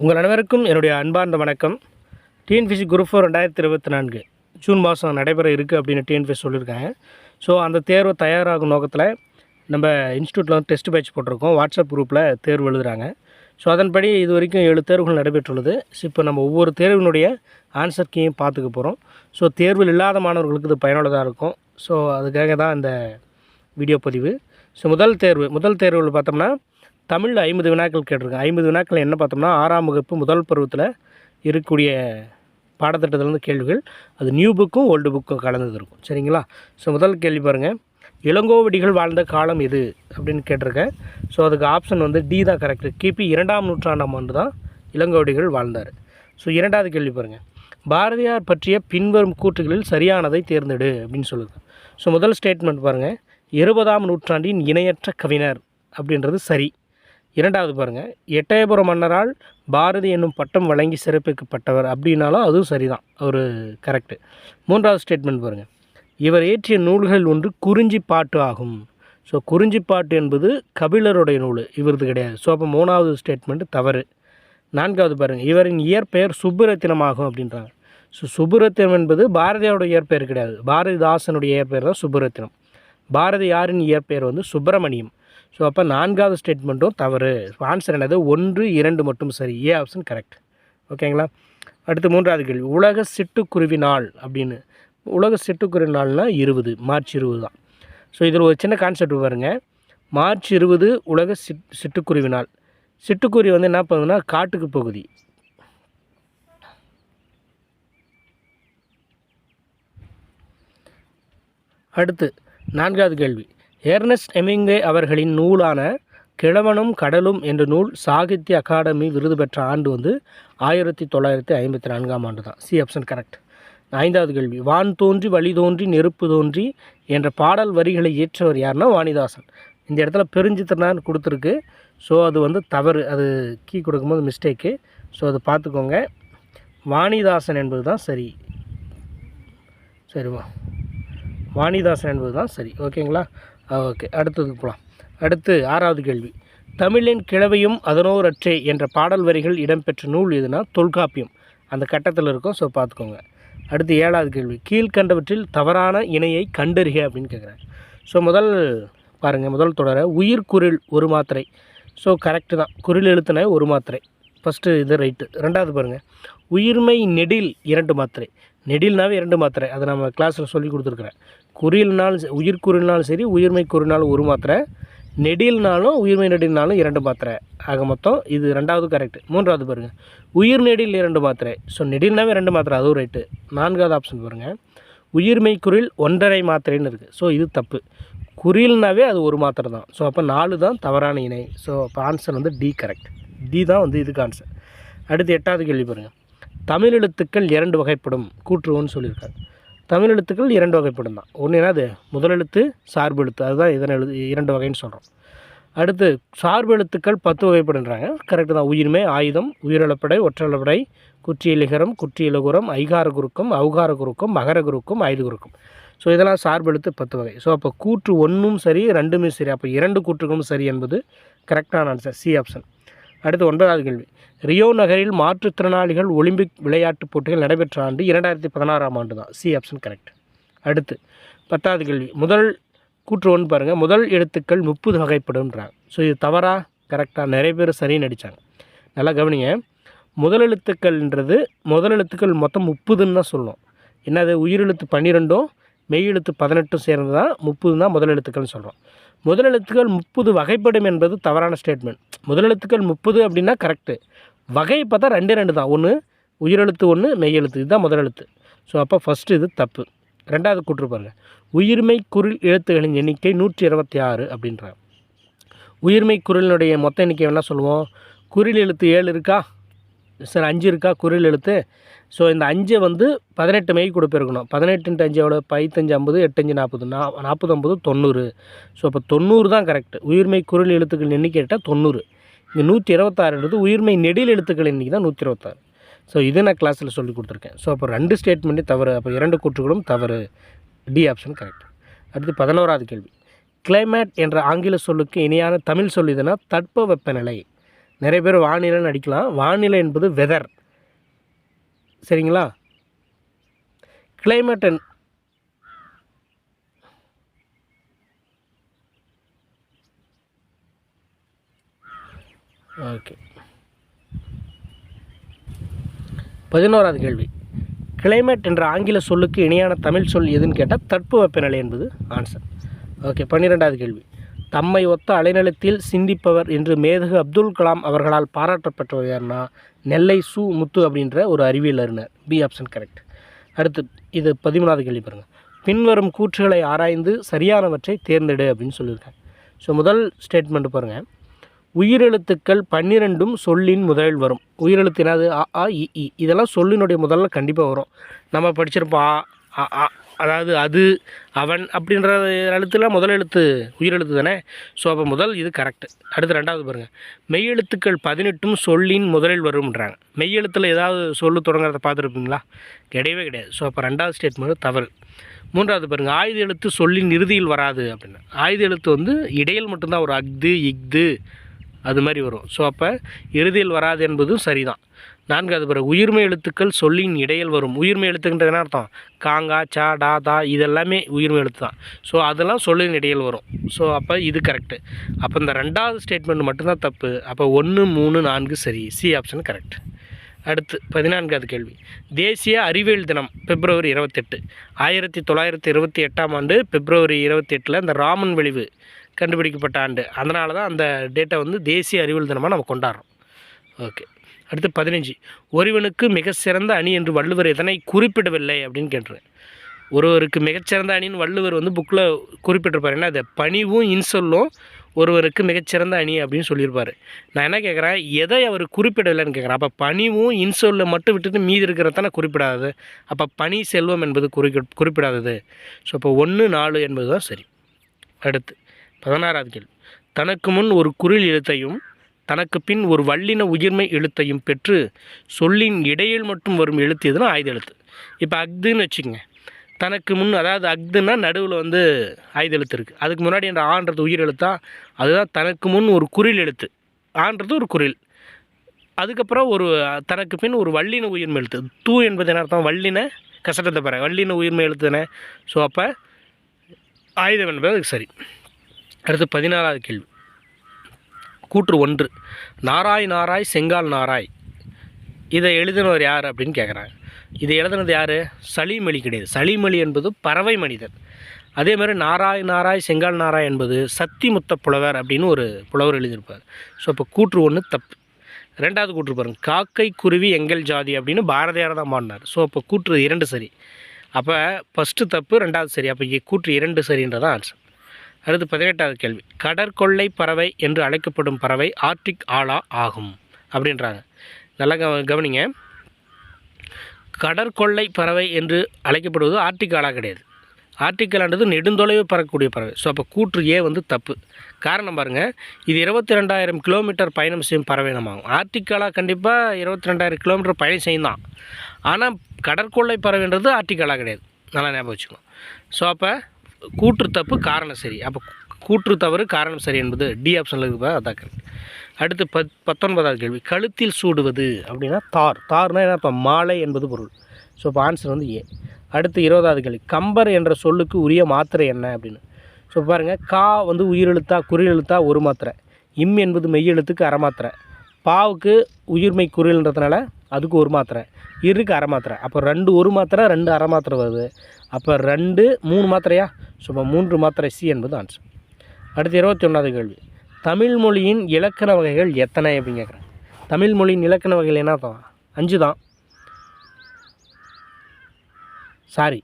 உங்கள் அனைவருக்கும் என்னுடைய அன்பார்ந்த வணக்கம். டிஎன்பிசி குரூப் ஃபோர் ரெண்டாயிரத்தி இருபத்தி நான்கு ஜூன் மாதம் நடைபெற இருக்குது அப்படின்னு டிஎன்பிசி சொல்லியிருக்காங்க. ஸோ அந்த தேர்வு தயாராகும் நோக்கத்தில் நம்ம இன்ஸ்டியூட்டில் வந்து டெஸ்ட் பேட்ச் போட்டிருக்கோம். வாட்ஸ்அப் குரூப்பில் தேர்வு எழுதுகிறாங்க ஸோ அதன்படி இது வரைக்கும் ஏழு தேர்வுகள் நடைபெற்றுள்ளது. ஸோ இப்போ நம்ம ஒவ்வொரு தேர்வினுடைய ஆன்சர் கீயும் பார்த்துக்க போகிறோம் ஸோ தேர்வில் இல்லாத மாணவர்களுக்கு இது பயனுள்ளதாக இருக்கும். ஸோ அதுக்காக தான் இந்த வீடியோ பதிவு. ஸோ முதல் தேர்வு முதல் தேர்வில் பார்த்தோம்னா தமிழில் ஐம்பது வினாக்கள் கேட்டிருக்கேன் ஐம்பது வினாக்கள் என்ன பார்த்தோம்னா ஆறாம் வகுப்பு முதல் பருவத்தில் இருக்கக்கூடிய பாடத்திட்டத்திலேருந்து கேள்விகள். அது நியூ புக்கும் ஓல்டு புக்கும் கலந்தது இருக்கும். சரிங்களா? ஸோ முதல் கேள்வி பாருங்கள் இளங்கோவடிகள் வாழ்ந்த காலம் எது? அப்படின்னு கேட்டிருக்கேன். ஸோ அதுக்கு ஆப்ஷன் வந்து டி தான் கரெக்டு கிபி இரண்டாம் நூற்றாண்டாம் ஆண்டு தான் இளங்கோவடிகள் வாழ்ந்தார். ஸோ இரண்டாவது கேள்வி பாருங்கள் பாரதியார் பற்றிய பின்வரும் கூற்றுகளில் சரியானதை தேர்ந்தெடு அப்படின்னு சொல்லுது. ஸோ முதல் ஸ்டேட்மெண்ட் பாருங்கள் இருபதாம் நூற்றாண்டின் இணையற்ற கவிஞர் அப்படின்றது சரி. இரண்டாவது பாருங்கள் எட்டயபுரம் மன்னரால் பாரதி என்னும் பட்டம் வழங்கி சிறப்பிக்கப்பட்டவர் அப்படின்னாலும் அதுவும் சரிதான் அவர் கரெக்டு மூன்றாவது ஸ்டேட்மெண்ட் பாருங்கள் இவர் இயற்றிய நூல்கள் ஒன்று குறிஞ்சி பாட்டு ஆகும். ஸோ குறிஞ்சி பாட்டு என்பது கபிலருடைய நூல் இவரது கிடையாது. ஸோ அப்போ மூணாவது ஸ்டேட்மெண்ட் தவறு. நான்காவது பாருங்கள் இவரின் இயற்பெயர் சுப்புரத்தினம் ஆகும் அப்படின்றாங்க. ஸோ சுப்புரத்தினம் என்பது பாரதியோட இயற்பெயர் கிடையாது. பாரதிதாசனுடைய இயற்பெயர் தான் சுப்புரத்தினம். பாரதியாரின் இயற்பெயர் வந்து சுப்பிரமணியம். ஸோ அப்போ நான்காவது ஸ்டேட்மெண்ட்டும் தவறு. ஆன்சர் என்னது? ஒன்று இரண்டு மட்டும் சரி. ஏ ஆப்ஷன் கரெக்ட் ஓகேங்களா அடுத்து மூன்றாவது கேள்வி. உலக சிட்டுக்குருவி நாள் அப்படின்னு. உலக சிட்டுக்குருவி நாள்னால் இருபது. மார்ச் இருபது தான். ஸோ இதில் ஒரு சின்ன கான்செப்ட் பாருங்கள் மார்ச் இருபது உலக சிட் சிட்டுக்குருவி நாள் சிட்டுக்குருவி வந்து என்ன பண்ணுதுன்னா காட்டுக்கு பகுதி. அடுத்து நான்காவது கேள்வி. ஏர்னஸ்ட் எமிங்கே அவர்களின் நூலான கிழவனும் கடலும் என்ற நூல் சாகித்ய அகாடமி விருது பெற்ற ஆண்டு வந்து ஆயிரத்தி தொள்ளாயிரத்தி ஐம்பத்தி நான்காம் ஆண்டு தான் சி ஆப்ஷன் கரெக்ட் ஐந்தாவது கேள்வி. வான் தோன்றி வழி தோன்றி நெருப்பு தோன்றி என்ற பாடல் வரிகளை இயற்றவர் யாருன்னா வாணிதாசன். இந்த இடத்துல பெருஞ்சித்திரனார் கொடுத்துருக்கு. ஸோ அது வந்து தவறு. அது கீ கொடுக்கும்போது மிஸ்டேக்கு ஸோ அதை பார்த்துக்கோங்க. வாணிதாசன் என்பது தான் சரி சரிவா வாணிதாசன் என்பது தான் சரி. ஓகேங்களா? ஓகே. அடுத்ததுக்கு போகலாம் அடுத்து ஆறாவது கேள்வி. தமிழின் கிழவையும் அதனோரற்றே என்ற பாடல் வரிகள் இடம்பெற்ற நூல் எதுனா? தொல்காப்பியம். அந்த கட்டத்தில் இருக்கும் ஸோ பார்த்துக்கோங்க அடுத்து ஏழாவது கேள்வி. கீழ்கண்டவற்றில் தவறான இணையை கண்டறிக அப்படின்னு கேட்குறாங்க ஸோ முதல் பாருங்கள் முதல் தொடர உயிர்குறில் ஒரு மாத்திரை. ஸோ கரெக்டு தான். குரில் எழுத்துன ஒரு மாத்திரை. ஃபஸ்ட்டு இது ரைட்டு ரெண்டாவது பாருங்கள் உயிர்மை நெடில் இரண்டு மாத்திரை. நெடில்னாவே இரண்டு மாத்திரை. அதை நம்ம கிளாஸில் சொல்லி கொடுத்துருக்குறேன். குறில்னால் உயிர்குறில்னாலும் சரி உயிர்மை குறினாலும் ஒரு மாத்திரை. நெடில்னாலும் உயிர்மை நெடில்னாலும் இரண்டு மாத்திரை. ஆக மொத்தம் இது ரெண்டாவது கரெக்ட் மூன்றாவது பாருங்கள் உயிர் நெடில் இரண்டு மாத்திரை. ஸோ நெடில்னாவே ரெண்டு மாத்திரை. அதுவும் ரைட்டு நான்காவது ஆப்ஷன் பாருங்கள் உயிர்மை குரில் ஒன்றரை மாத்திரைன்னு இருக்குது ஸோ இது தப்பு. குறில்னாவே அது ஒரு மாத்திரை தான். ஸோ அப்போ நாலு தான் தவறான இணை. ஸோ அப்போ ஆன்சர் வந்து டி கரெக்ட் டி தான் வந்து இதுக்கு ஆன்சர் அடுத்து எட்டாவது கேள்வி பாருங்கள் தமிழ் எழுத்துக்கள் இரண்டு வகைப்படும். கூற்றுவோன்னு சொல்லியிருக்காங்க தமிழ் எழுத்துக்கள் இரண்டு வகைப்படும் தான். ஒன்று என்னது? முதல் எழுத்து சார்பு எழுத்து. அதுதான் இதன் எழுத்து இரண்டு வகைன்னு சொல்கிறோம் அடுத்து சார்பு எழுத்துக்கள் பத்து வகைப்படுன்றாங்க. கரெக்டு தான். உயிர்மை ஆயுதம் உயிரிழப்படை ஒற்றளப்படை குற்றியலிகரம் குற்றியலகுரம் ஐகார குருக்கம் அவுகார குருக்கம் மகர குருக்கம் ஐது குருக்கம் ஸோ இதெல்லாம் சார்பு எழுத்து பத்து வகை. ஸோ அப்போ கூற்று ஒன்றும் சரி ரெண்டுமே சரி. அப்போ இரண்டு கூற்றுகளும் சரி என்பது கரெக்டான ஆன்சர் சி ஆப்ஷன் அடுத்து ஒன்பதாவது கேள்வி. ரியோ நகரில் மாற்றுத்திறனாளிகள் ஒலிம்பிக் விளையாட்டுப் போட்டிகள் நடைபெற்ற ஆண்டு இரண்டாயிரத்தி பதினாறாம் ஆண்டு தான் சி ஆப்ஷன் கரெக்ட் அடுத்து பத்தாவது கேள்வி. முதல் கூற்று ஒன்று பாருங்கள் முதல் எழுத்துக்கள் முப்பது வகைப்படுன்றாங்க ஸோ இது தவறா? கரெக்டாக நிறைய பேர் சரின்னு நடித்தாங்க நல்லா கவனிங்க. முதல் எழுத்துக்கள்ன்றது முதல் எழுத்துக்கள் மொத்தம் முப்பதுன்னு தான் சொல்லணும் என்னது? உயிரெழுத்து பன்னிரெண்டும் மெய் எழுத்து பதினெட்டும் சேர்ந்து தான் முப்பது தான் முதல் எழுத்துக்கள்னு சொல்கிறோம் முதல் எழுத்துக்கள் முப்பது வகைப்படும் என்பது தவறான ஸ்டேட்மெண்ட் முதலெழுத்துக்கள் முப்பது அப்படின்னா கரெக்டு வகை பார்த்தா ரெண்டே ரெண்டு தான். ஒன்று உயிரெழுத்து ஒன்று மெய்யெழுத்து. இதுதான் முதலெழுத்து. ஸோ அப்போ ஃபஸ்ட்டு இது தப்பு. ரெண்டாவது கூட்டுருப்பாருங்க உயிர்மை குரில் எழுத்துகளின் எண்ணிக்கை நூற்றி இருபத்தி ஆறு அப்படின்றாங்க. உயிர்மை குரலினுடைய மொத்த எண்ணிக்கை என்ன சொல்லுவோம்? குரில் எழுத்து ஏழு இருக்கா? சார் அஞ்சு இருக்கா? குறில் எழுத்து. ஸோ இந்த அஞ்சை வந்து பதினெட்டு மெய் கொடுப்பிருக்கணும். பெருக்கணும் பதினெட்டு அஞ்சு எவ்வளோ பைத்தஞ்சு ஐம்பது எட்டஞ்சு நாற்பது. நா நாற்பது ஐம்பது தொண்ணூறு. ஸோ அப்போ தொண்ணூறு தான் கரெக்ட் உயிர்மை குரல் எழுத்துக்கள் எண்ணிக்கை கேட்டால் தொண்ணூறு. இங்கே நூற்றி இருபத்தாறுன்றது உயிர்மை நெடில் எழுத்துக்கள் எண்ணிக்கை தான் நூற்றி இருபத்தாறு ஸோ இதை நான் கிளாஸில் சொல்லி கொடுத்துருக்கேன். ஸோ அப்போ ரெண்டு ஸ்டேட்மெண்ட்டே தவறு. அப்போ இரண்டு கூற்றுகளும் தவறு. டி ஆப்ஷன் கரெக்ட் அடுத்து பதினோராவது கேள்வி. கிளைமேட் என்ற ஆங்கில சொல்லுக்கு இணையான தமிழ் சொல் இதுனா தட்ப வெப்பநிலை நிறைய பேர் வானிலைன்னு அடிக்கலாம் வானிலை என்பது வெதர் சரிங்களா? கிளைமேட் அண்ட் ஓகே பதினோராவது கேள்வி. கிளைமேட் என்ற ஆங்கில சொல்லுக்கு இணையான தமிழ் சொல் எதுன்னு கேட்டால் தட்பவெப்பநிலை என்பது ஆன்சர் ஓகே பன்னிரெண்டாவது கேள்வி. தம்மை ஒத்த அலைநிலத்தில் சிந்திப்பவர் என்று மேதகு அப்துல் கலாம் அவர்களால் பாராட்டப்பட்டவர் யாருன்னா நெல்லை சு முத்து அப்படின்ற ஒரு அறிவியல் அறிஞர். பி ஆப்ஷன் கரெக்ட் அடுத்து இது பதிமூணாவது கேள்வி பாருங்கள் பின்வரும் கூற்றுகளை ஆராய்ந்து சரியானவற்றை தேர்ந்தெடு அப்படின்னு சொல்லியிருக்காங்க. ஸோ முதல் ஸ்டேட்மெண்ட் பாருங்கள் உயிரெழுத்துக்கள் பன்னிரெண்டும் சொல்லின் முதலில் வரும். உயிரெழுத்து என்னது? அ ஆ இ இ. இதெல்லாம் சொல்லினுடைய முதல்ல கண்டிப்பாக வரும். நம்ம படிச்சிருப்போம் ஆ அ ஆ அதாவது அது அவன் அப்படின்ற எழுத்துல முதல் எழுத்து உயிரெழுத்து தானே? ஸோ அப்போ முதல் இது கரெக்டு அடுத்து ரெண்டாவது பாருங்கள் மெய்யெழுத்துக்கள் பதினெட்டும் சொல்லின் முதலில் வரும்ன்றாங்க. மெய்யெழுத்தில் ஏதாவது சொல்லு தொடங்குறத பார்த்துருப்பீங்களா? கிடையவே கிடையாது. ஸோ அப்போ ரெண்டாவது ஸ்டேட்மெண்ட் தவறு. மூன்றாவது பாருங்கள் ஆயுத எழுத்து சொல்லின் இறுதியில் வராது அப்படின்னு. ஆயுத எழுத்து வந்து இடையில் மட்டும்தான் ஒரு அஃது இஃது அது மாதிரி வரும். ஸோ அப்போ இறுதியில் வராது என்பதும் சரிதான். நான்காவது பிறகு உயிர்மை எழுத்துக்கள் சொல்லின் இடையில் வரும். உயிர்மை எழுத்துக்கின்றது என்ன அர்த்தம்? காங்கா சா டா தா இதெல்லாமே உயிர்மை எழுத்து தான். ஸோ அதெல்லாம் சொல்லின் இடையில் வரும். ஸோ அப்போ இது கரெக்டு அப்போ இந்த ரெண்டாவது ஸ்டேட்மெண்ட் மட்டும்தான் தப்பு. அப்போ ஒன்று மூணு நான்கு சரி. சி ஆப்ஷன் கரெக்ட் அடுத்து பதினான்காவது கேள்வி. தேசிய அறிவியல் தினம் பிப்ரவரி இருபத்தெட்டு. ஆயிரத்தி தொள்ளாயிரத்தி இருபத்தி எட்டாம் ஆண்டு பிப்ரவரி இருபத்தி எட்டில் இந்த ராமன் விளைவு கண்டுபிடிக்கப்பட்ட ஆண்டு. அதனால தான் அந்த டேட்டை வந்து தேசிய அறிவியல் தினமாக நம்ம கொண்டாடுறோம். ஓகே அடுத்து பதினஞ்சு ஒருவனுக்கு மிக சிறந்த அணி என்று வள்ளுவர் எதனை குறிப்பிடவில்லை அப்படின்னு கேட்டுருவேன். ஒருவருக்கு மிகச்சிறந்த அணின்னு வள்ளுவர் வந்து புக்கில் குறிப்பிட்டிருப்பார். என்ன அது பணிவும் இன்சொல்லும் ஒருவருக்கு மிகச்சிறந்த அணி அப்படின்னு சொல்லியிருப்பார். நான் என்ன கேட்குறேன் எதை அவர் குறிப்பிடலைன்னு கேட்குறேன் அப்போ பணிவும் இன்சொல்லை மட்டும் விட்டுட்டு மீதி இருக்கிறதான குறிப்பிடாதது? அப்போ பணி செல்வம் என்பது குறி குறிப்பிடாதது. ஸோ அப்போ ஒன்று நாலு என்பது தான் சரி. அடுத்து பதினாறாவது கேள்வி. தனக்கு முன் ஒரு குரில் எழுத்தையும் தனக்கு பின் ஒரு வல்லின உயிர்மை எழுத்தையும் பெற்று சொல்லின் இடையில் மட்டும் வரும் எழுத்து எதுனா ஆயுத எழுத்து இப்போ அக்துன்னு வச்சுக்கோங்க. தனக்கு முன் அதாவது அக்துன்னா நடுவில் வந்து ஆயுத எழுத்து இருக்குது அதுக்கு முன்னாடி என்ற ஆன்றது உயிர் எழுத்தா அதுதான் தனக்கு முன் ஒரு குரில் எழுத்து. ஆன்றது ஒரு குரில். அதுக்கப்புறம் ஒரு தனக்கு பின் ஒரு வல்லின உயிர்மை எழுத்து. தூ என்பது என்ன அர்த்தம்? வல்லின கசட்டத்தை பெற வல்லின உயிர்மை எழுத்துன ஸோ அப்போ ஆயுதம் என்பது சரி. அடுத்து பதினாறாவது கேள்வி. கூற்று ஒன்று. நாராய் நாராய் செங்கால் நாராய். இதை எழுதினவர் யார் அப்படின்னு கேட்குறாங்க இதை எழுதினது யார்? சலீம் அலி கிடையாது. சலீம் அலி என்பது பறவை மனிதர். அதே மாதிரி நாராய் நாராய் செங்கால் நாராய் என்பது சத்திமுத்த புலவர் அப்படின்னு ஒரு புலவர் எழுதியிருப்பார். ஸோ இப்போ கூற்று ஒன்று தப்பு. ரெண்டாவது கூற்று பாருங்கள் காக்கை குருவி எங்கள் ஜாதி அப்படின்னு பாரதியார் தான் பாடினார். ஸோ அப்போ கூற்று இரண்டு சரி. அப்போ ஃபஸ்ட்டு தப்பு ரெண்டாவது சரி. அப்போ இங்கே கூற்று இரண்டு சரின்றதான் ஆன்சர் அடுத்து பதினெட்டாவது கேள்வி. கடற்கொள்ளை பறவை என்று அழைக்கப்படும் பறவை ஆர்டிக் ஆலா ஆகும். அப்படின்றாங்க. நல்லா கவனிங்க. கடற்கொள்ளை பறவை என்று அழைக்கப்படுவது ஆர்டிக் ஆலா கிடையாது. ஆர்டிக்கலான்றது நெடுந்தொலைவு பறக்கக்கூடிய பறவை. ஸோ அப்போ கூற்று ஏ வந்து தப்பு. காரணம் பாருங்கள் இது இருபத்தி ரெண்டாயிரம் கிலோமீட்டர் பயணம் செய்யும் பறவை ஆகும் ஆர்டிக்கலா கண்டிப்பாக இருபத்தி ரெண்டாயிரம் கிலோமீட்டர் பயணம் செய்யும் தான் ஆனால் கடற்கொள்ளை பறவைன்றது ஆர்டிக்கலா கிடையாது. நல்லா ஞாபகம் வச்சுக்கோங்க ஸோ அப்போ கூற்று தப்பு காரணம் சரி. அப்போ கூற்று தவறு காரணம் சரி என்பது டி ஆப்ஷனில் இருக்கு அதான் கரெக்ட் அடுத்து பத் பத்தொன்பதாவது கேள்வி. கழுத்தில் சூடுவது அப்படின்னா தார். தார்னா என்ன இப்போ மாலை என்பது பொருள். ஸோ இப்போ ஆன்சர் வந்து ஏ அடுத்து இருபதாவது கேள்வி. கம்பர் என்ற சொல்லுக்கு உரிய மாத்திரை என்ன அப்படின்னு? ஸோ பாருங்கள் கா வந்து உயிரெழுத்தா குறியெழுத்தா ஒரு மாத்திரை. இம் என்பது மெய்யெழுத்துக்கு அரை மாத்திரை. பாவுக்கு உயிர்மை குறியல்ன்றதுனால அதுக்கு ஒரு மாத்திரை. இருக்கு அரை மாத்திரை. அப்போ ரெண்டு ஒரு மாத்திரை ரெண்டு அரை மாத்திரை வருது. அப்போ ரெண்டு மூணு மாத்திரையா? ஸோ இப்போ மூன்று மாத்திரை சி என்பது ஆன்சர் அடுத்து இருபத்தி ஒன்றாவது கேள்வி. தமிழ் மொழியின் இலக்கண வகைகள் எத்தனை அப்படின்னு கேட்குறேன் தமிழ் மொழியின் இலக்கண வகைகள் என்ன தான் அஞ்சு தான் சாரி